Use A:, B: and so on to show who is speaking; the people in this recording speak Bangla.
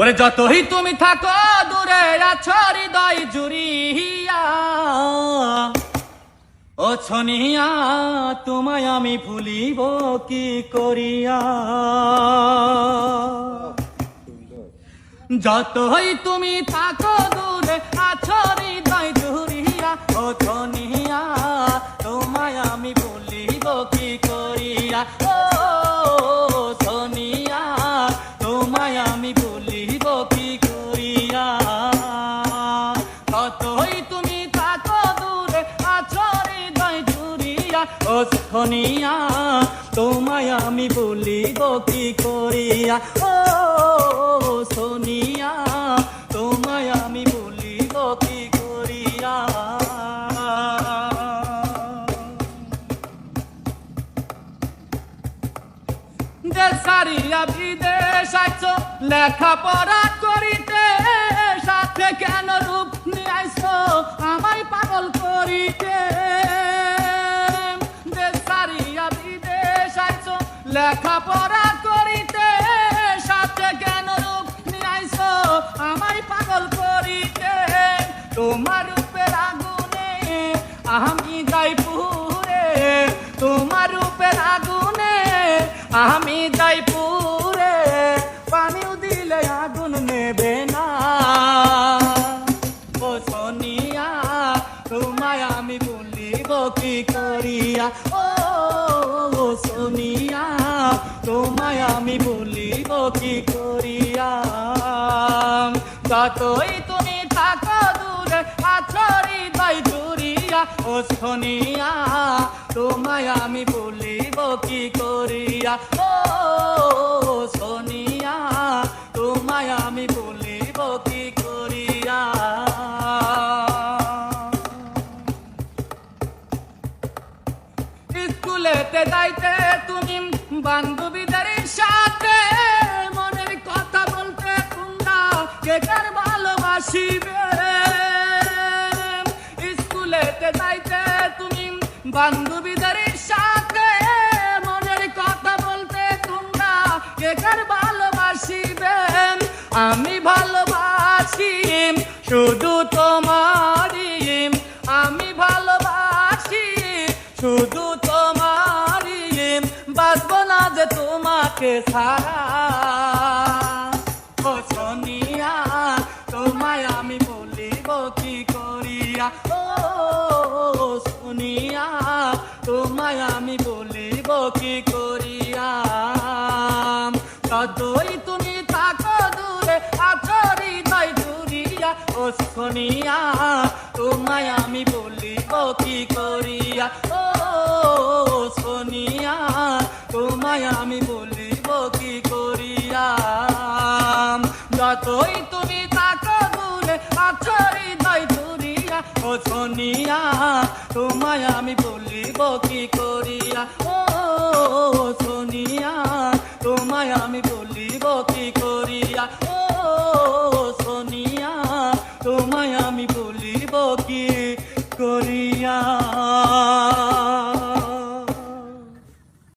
A: ওরে যতই তুমি থাকো, দূরে আছো, হৃদয় জুড়িয়া। ও ছনিয়া, তোমায় আমি ভুলিব কি করিয়া? যতই তুমি থাকো, দূরে আছো, হৃদয় জুড়িয়া। ও ছনিয়া তুমি থাকো দূরে, আছো ও সোনিয়া তোমায় আমি ভুলিব কি করিয়া? ও সোনিয়া, তোমায় আমি ভুলিব কি করিয়া? দেশারিয়া বিদেশ আইছো, লেখাপড়া করিতে লেখাপড়া করিতে সাথে কেন রূপ নিয়ে আইছো আমায় পাগল করিতে। তোমার রূপের আগুনে আমি যাই পুরে, তোমার রূপের আগুনে আমি যাই পুরে। পানিও দিলে আগুন নেবে না। ও সোনিয়া, তোমায় আমি বলিব কি করিয়া? ও ও সোনিয়া। তোমায় আমি বলিব কি করিয়া যতই তুমি থাকো দূরে, আছো হৃদয় জুড়িয়া ও সোনিয়া তোমায় আমি বলিব কি করিয়া? ও সোনিয়া তোমায় আমি বলিব কি করিয়া? স্কুলেতে যাইতে তুমি স্কুলেতে যাইতে তুমি বান্ধবীদের সাথে মনের কথা বলতে তোমরা কে কার ভালোবাসিবে আমি ভালোবাসি, শুধু তোমারই, আমি ভালোবাসি, শুধু তোমারই। বাঁচবো না যে তোমাকে সারা তোমায় আমি বলিব কি করিয়া ততই তুমি থাকো দূরে, আছো তাই দূরিয়া ও শুনিয়া তোমায় আমি বলিব কি করিয়া? ও সোনিয়া, তোমায় আমি বলিব কি করিয়া? ও সোনিয়া, তোমায় আমি বলিব কি করিয়া? ও সোনিয়া, তোমায় আমি বলিব কি করিয়া?